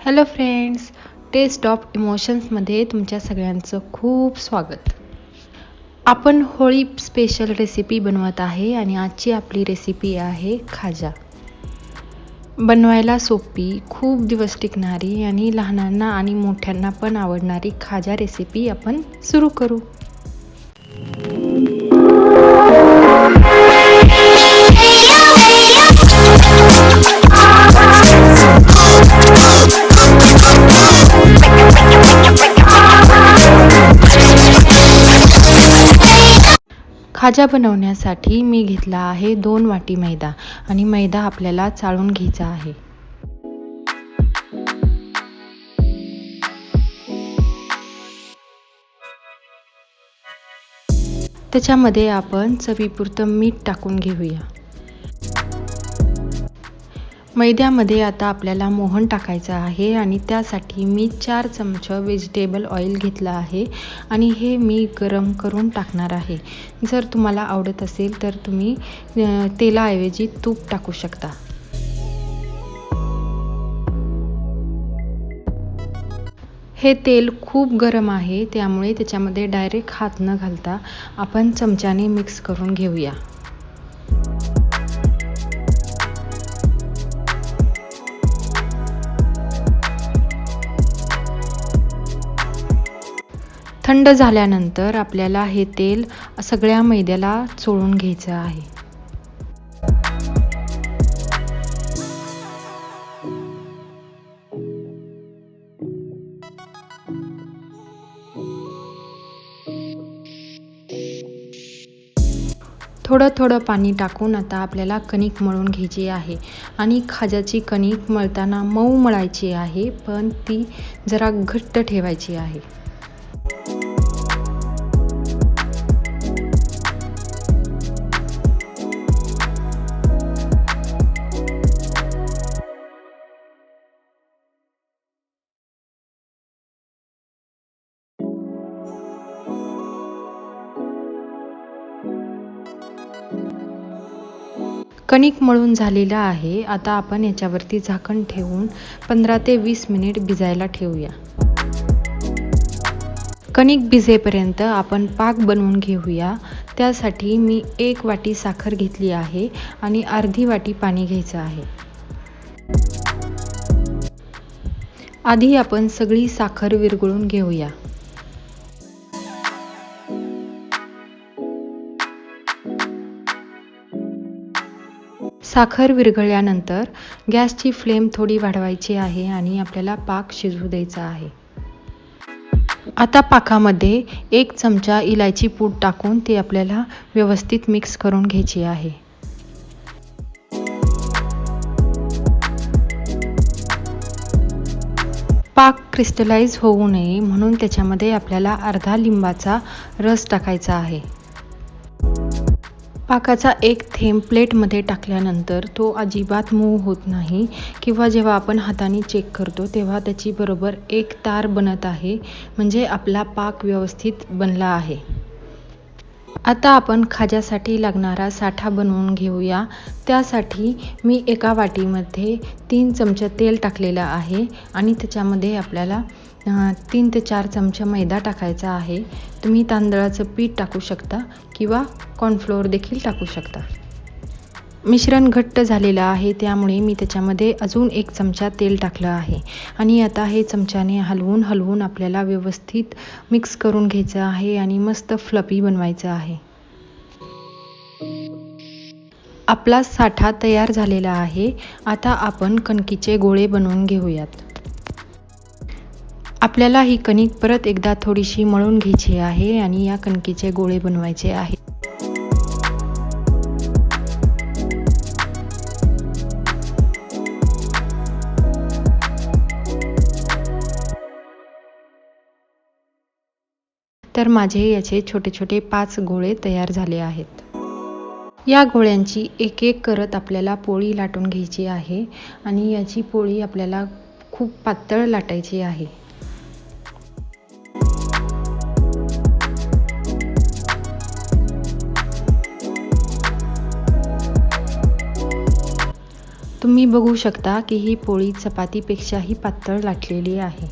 Hello friends test of इमोशन्समध्ये तुमच्या सगळ्यांचं खूप स्वागत. आपण होळी स्पेशल रेसिपी बनवत आहे आणि आजची आपली रेसिपी आहे खाजा. बनवायला सोपी खूप दिवस टिकणारी आणि लहानांना आणि मोठ्यांना पण आवडणारी खाजा रेसिपी आपण सुरू करू. खाजा बनवण्यासाठी मी घेतला आहे दोन वाटी मैदा आणि मैदा आपल्याला चाळून घ्यायचा आहे. त्याच्यामध्ये आपण चवीपुरतं मीठ टाकून घेऊया. मैद्यामध्ये आता आपल्याला मोहन टाकायचं आहे आणि त्यासाठी मी चार चमच व्हेजिटेबल ऑइल घेतलं आहे आणि हे मी गरम करून टाकणार आहे. जर तुम्हाला आवडत असेल तर तुम्ही तेलाऐवजी तूप टाकू शकता. हे तेल खूप गरम आहे त्यामुळे त्याच्यामध्ये डायरेक्ट हात न घालता आपण चमच्याने मिक्स करून घेऊया. थंड झाल्यानंतर आपल्याला हे तेल सगळ्या मैद्याला चोळून घ्यायचं आहे. थोडं थोडं पाणी टाकून आता आपल्याला कणिक मळून घ्यायची आहे. आणि खाजाची कणिक मळताना मऊ मळायची आहे पण ती जरा घट्ट ठेवायची आहे. कणिक मळून झालेलं आहे. आता आपण याच्यावरती झाकण ठेवून पंधरा ते वीस मिनिट भिजायला ठेवूया. कणिक भिजेपर्यंत आपण पाक बनवून घेऊया. त्यासाठी मी एक वाटी साखर घेतली आहे आणि अर्धी वाटी पाणी घ्यायचं आहे. आधी आपण सगळी साखर विरघळून घेऊया. साखर विरघळल्यानंतर गॅसची फ्लेम थोडी वाढवायची आहे आणि आपल्याला पाक शिजू द्यायचा आहे. आता पाकामध्ये एक चमचा इलायची पूड टाकून ती आपल्याला व्यवस्थित मिक्स करून घ्यायची आहे. पाक क्रिस्टलाइज होऊ नये म्हणून त्याच्यामध्ये आपल्याला अर्धा लिंबाचा रस टाकायचा आहे. पाकाचा एक थेंब प्लेटमध्ये टाकल्यानंतर तो अजिबात मऊ होत नाही. किंवा जेव्हा आपण हाताने चेक करतो तेव्हा त्याची बरोबर एक तार बनत आहे. म्हणजे आपला पाक व्यवस्थित बनला आहे. आता आपण खाज्यासाठी लागणारा साठा बनवून घेऊया. त्यासाठी मी एका वाटीमध्ये तीन चमचे तेल टाकलेलं आहे. आणि त्याच्यामध्ये आपल्याला तीन ते चार चमचे मैदा टाकायचा आहे. तुम्ही तांदळाचं पीठ टाकू शकता किंवा कॉर्नफ्लोअर देखील टाकू शकता. मिश्रण घट्ट झालेलं आहे त्यामुळे मी त्याच्यामध्ये अजून एक चमचा तेल टाकलं आहे. आणि आता हे चमच्याने हलवून हलवून आपल्याला व्यवस्थित मिक्स करून घ्यायचं आहे आणि मस्त फ्लपी बनवायचं आहे. आपला साठा तयार झालेला आहे. आता आपण कणकीचे गोळे बनवून घेऊयात. आपल्याला ही कणिक परत एकदा थोडीशी मळून घ्यायची आहे आणि या कणकीचे गोळे बनवायचे आहे तर माझे याचे छोटे छोटे पाच गोळे तयार झाले आहेत. या गोळ्यांची एक एक करत आपल्याला पोळी लाटून घ्यायची आहे आणि याची पोळी आपल्याला खूप पातळ लाटायची आहे. तुम्ही बघू शकता की ही पोळी चपातीपेक्षाही पातळ लाटलेली आहे.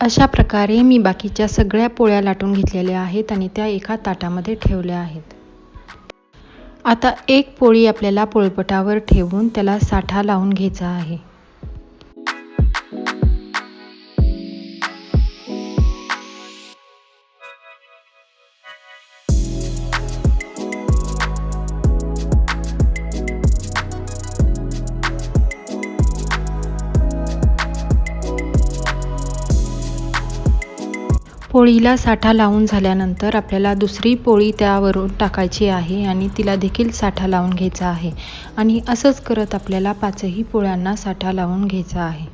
अशा प्रकारे मी बाकीच्या सगळ्या पोळ्या लाटून घेतलेल्या आहेत आणि त्या एका ताटामध्ये ठेवल्या आहेत. आता एक पोळी आपल्याला पोळपटावर ठेवून त्याला साठा लावून घ्यायचा आहे. पोळीला साठा लावून झाल्यानंतर आपल्याला दुसरी पोळी त्यावरून टाकायची आहे आणि तिला देखील साठा लावून घ्यायचा आहे. आणि असंच करत आपल्याला पाचही पोळ्यांना साठा लावून घ्यायचा आहे.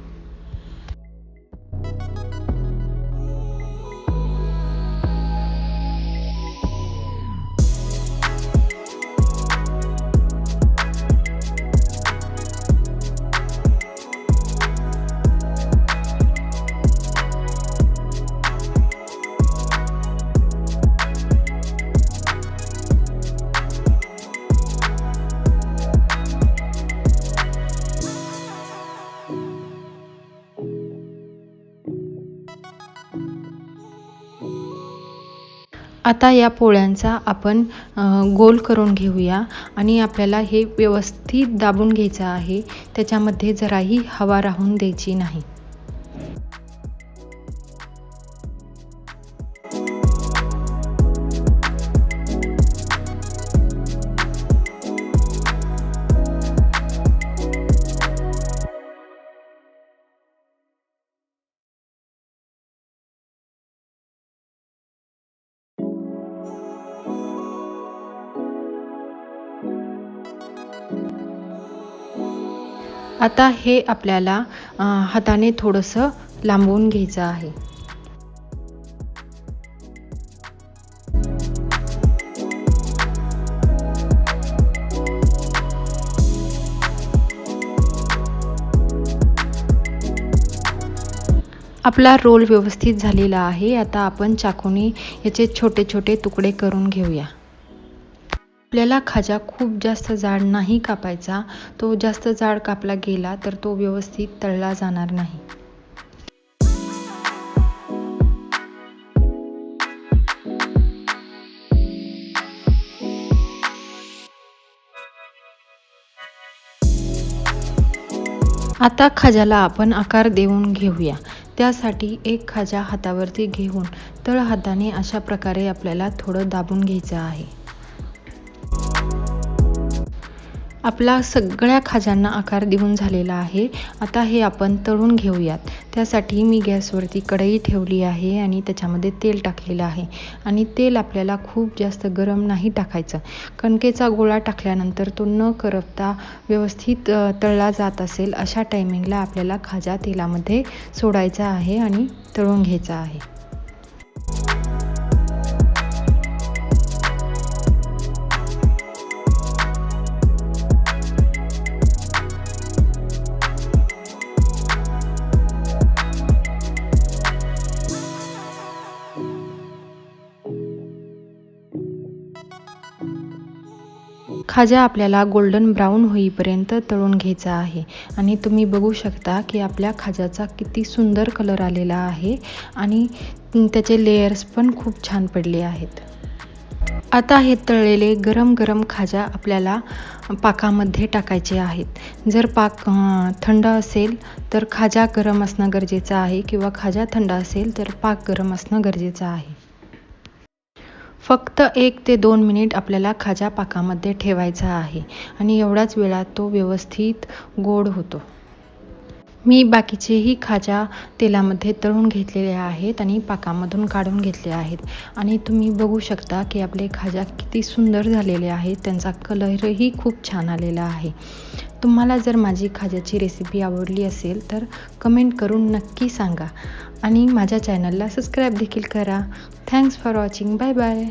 आता या पोळ्यांचा आपण गोल करून घेऊया आणि आपल्याला हे व्यवस्थित दाबून घ्यायचं आहे. त्याच्यामध्ये जराही हवा राहून द्यायची नाही. आता हे आपल्याला हाताने थोडंसं लांबवून घ्यायचं आहे. आपला रोल व्यवस्थित झालेला आहे. आता आपण चाकूने याचे छोटे छोटे तुकडे करून घेऊया. आपल्याला खाजा खूप जास्त जाड नाही कापायचा तो जास्त जाड कापला गेला तर तो व्यवस्थित तळला जाणार नाही. आता खाजाला आपण आकार देऊन घेऊया. त्यासाठी एक खाजा हातावरती घेऊन तळ हाताने अशा प्रकारे आपल्याला थोडं दाबून घ्यायचं आहे. आपला सगळ्या खाजांना आकार देऊन झालेला आहे. आता हे आपण तळून घेऊयात. त्यासाठी मी गॅसवरती कढई ठेवली आहे आणि त्याच्यामध्ये तेल टाकलेलं आहे. आणि तेल आपल्याला खूप जास्त गरम नाही टाकायचं. कणकेचा गोळा टाकल्यानंतर तो न करपता व्यवस्थित तळला जात असेल अशा टायमिंगला आपल्याला खाजा तेलामध्ये सोडायचा आहे आणि तळून घ्यायचा आहे. खाजा आपल्याला गोल्डन ब्राऊन होईपर्यंत तळून घ्यायचा आहे. आणि तुम्ही बघू शकता की आपल्या खाजाचा किती सुंदर कलर आलेला आहे आणि त्याचे लेयर्स पण खूप छान पडले आहेत. आता हे तळलेले गरम गरम खाजा आपल्याला पाकामध्ये टाकायचे आहेत. जर पाक थंड असेल तर खाजा गरम असणं गरजेचं आहे किंवा खाजा थंड असेल तर पाक गरम असणं गरजेचं आहे. फक्त एक ते दोन मिनिट आपल्याला खाजा पाकामध्ये ठेवायचा आहे आणि एवढाच वेळात तो व्यवस्थित गोड होतो. मी बाकीचेही खाजा तेलामध्ये तळून घेतलेले आहेत आणि पाकामधून काढून घेतले आहेत. आणि तुम्ही बघू शकता की आपले खाजा किती सुंदर झालेले आहेत. त्यांचा कलरही खूप छान आलेला आहे. तुम्हाला जर माझी खाज्याची रेसिपी आवडली असेल तर कमेंट करून नक्की सांगा. आणि माझ्या चॅनलला सबस्क्राईब देखील करा. Thanks for watching bye bye